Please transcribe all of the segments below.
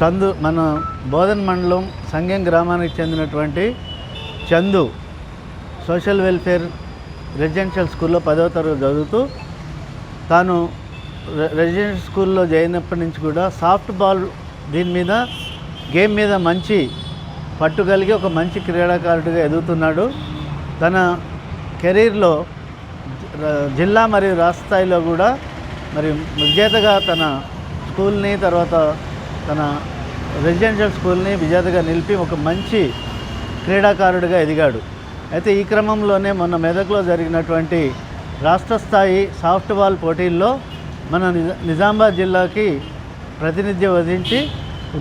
చందు మన బోధన్ మండలం సంఘం గ్రామానికి చెందినటువంటి చందు సోషల్ వెల్ఫేర్ రెసిడెన్షియల్ స్కూల్లో పదవ తరగతి చదువుతూ తాను రెసిడెన్షియల్ స్కూల్లో చేరినప్పటి నుంచి కూడా సాఫ్ట్ బాల్ దీని మీద గేమ్ మీద మంచి పట్టు కలిగి ఒక మంచి క్రీడాకారుడిగా ఎదుగుతున్నాడు. తన కెరీర్లో జిల్లా మరియు రాష్ట్ర స్థాయిలో కూడా మరి విజేతగా తన స్కూల్ని తర్వాత తన రెసిడెన్షియల్ స్కూల్ని విజేతగా నిలిపి ఒక మంచి క్రీడాకారుడిగా ఎదిగాడు. అయితే ఈ క్రమంలోనే మొన్న మెదక్లో జరిగినటువంటి రాష్ట్ర స్థాయి సాఫ్ట్ బాల్ పోటీల్లో మన నిజ నిజామాబాద్ జిల్లాకి ప్రాతినిధ్యం వహించి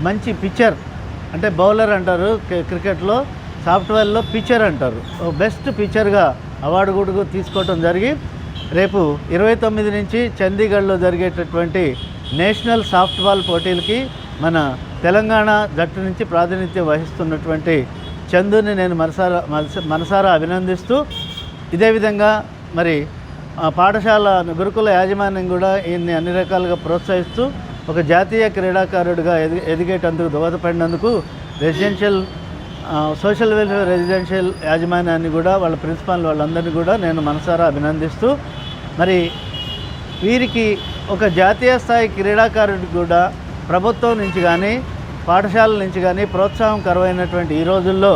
మంచి పిచ్చర్ అంటే బౌలర్ అంటారు క్రికెట్లో సాఫ్ట్వేర్లో పిచ్చర్ అంటారు. ఓ బెస్ట్ పిచ్చర్గా అవార్డు కూడా తీసుకోవటం జరిగి రేపు ఇరవై తొమ్మిది నుంచి చండీగఢ్లో జరిగేటటువంటి నేషనల్ సాఫ్ట్బాల్ పోటీలకి మన తెలంగాణ జట్టు నుంచి ప్రాతినిధ్యం వహిస్తున్నటువంటి చందుని నేను మనసారా మనస- మనసారా అభినందిస్తూ ఇదే విధంగా మరి పాఠశాల గురుకుల యాజమాన్యం కూడా ఈయన్ని అన్ని రకాలుగా ప్రోత్సహిస్తూ ఒక జాతీయ క్రీడాకారుడిగా ఎది ఎదిగేటందుకు దోహదపడినందుకు రెసిడెన్షియల్ సోషల్ వెల్ఫేర్ రెసిడెన్షియల్ యాజమాన్యాన్ని కూడా వాళ్ళ ప్రిన్సిపాల్ వాళ్ళందరినీ కూడా నేను మనసారా అభినందిస్తూ మరి వీరికి ఒక జాతీయ స్థాయి క్రీడాకారుడికి కూడా ప్రభుత్వం నుంచి కానీ పాఠశాల నుంచి కానీ ప్రోత్సాహం కరువైనటువంటి ఈ రోజుల్లో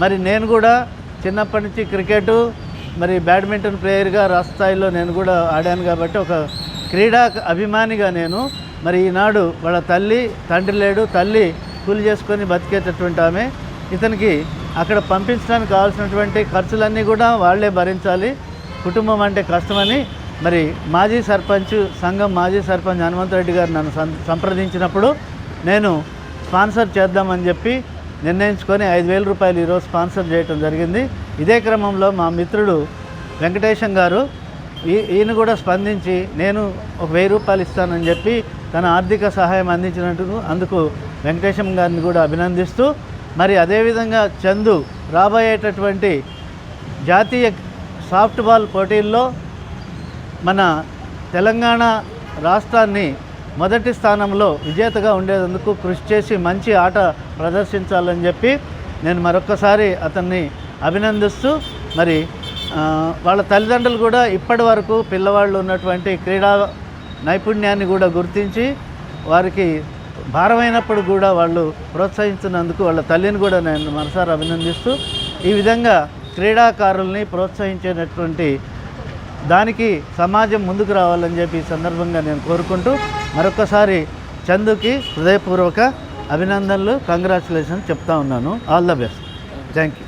మరి నేను కూడా చిన్నప్పటి నుంచి క్రికెట్ మరి బ్యాడ్మింటన్ ప్లేయర్గా రాష్ట్ర స్థాయిలో నేను కూడా ఆడాను కాబట్టి ఒక క్రీడా అభిమానిగా నేను మరి ఈనాడు వాళ్ళ తల్లి తండ్రి లేడు తల్లి కూలి చేసుకొని బతికేటటువంటి ఆమె. ఇతనికి అక్కడ పంపించడానికి కావాల్సినటువంటి ఖర్చులన్నీ కూడా వాళ్ళే భరించాలి. కుటుంబం అంటే కష్టమని మరి మాజీ సర్పంచ్ సంఘం మాజీ సర్పంచ్ హనుమంతరెడ్డి గారు నన్ను సంప్రదించినప్పుడు నేను స్పాన్సర్ చేద్దామని చెప్పి నిర్ణయించుకొని ఐదు వేల రూపాయలు ఈరోజు స్పాన్సర్ చేయటం జరిగింది. ఇదే క్రమంలో మా మిత్రుడు వెంకటేశం గారు ఈ- ఈయన కూడా స్పందించి నేను ఒక వెయ్యి రూపాయలు ఇస్తానని చెప్పి తన ఆర్థిక సహాయం అందించినట్టు అందుకు వెంకటేశం గారిని కూడా అభినందిస్తూ మరి అదేవిధంగా చందు రాబోయేటటువంటి జాతీయ సాఫ్ట్బాల్ పోటీల్లో మన తెలంగాణ రాష్ట్రాన్ని మొదటి స్థానంలో విజేతగా ఉండేందుకు కృషి చేసి మంచి ఆట ప్రదర్శించాలని చెప్పి నేను మరొక్కసారి అతన్ని అభినందిస్తూ మరి వాళ్ళ తల్లిదండ్రులు కూడా ఇప్పటి వరకు పిల్లవాళ్ళు ఉన్నటువంటి క్రీడా నైపుణ్యాన్ని కూడా గుర్తించి వారికి భారమైనప్పుడు కూడా వాళ్ళు ప్రోత్సహించినందుకు వాళ్ళ తల్లిని కూడా నేను మనసారి అభినందిస్తూ ఈ విధంగా క్రీడాకారుల్ని ప్రోత్సహించేటటువంటి దానికి సమాజం ముందుకు రావాలని చెప్పి ఈ సందర్భంగా నేను కోరుకుంటూ మరొకసారి చందుకి హృదయపూర్వక అభినందనలు కంగ్రాచులేషన్ చెప్తా ఉన్నాను. All the best thank you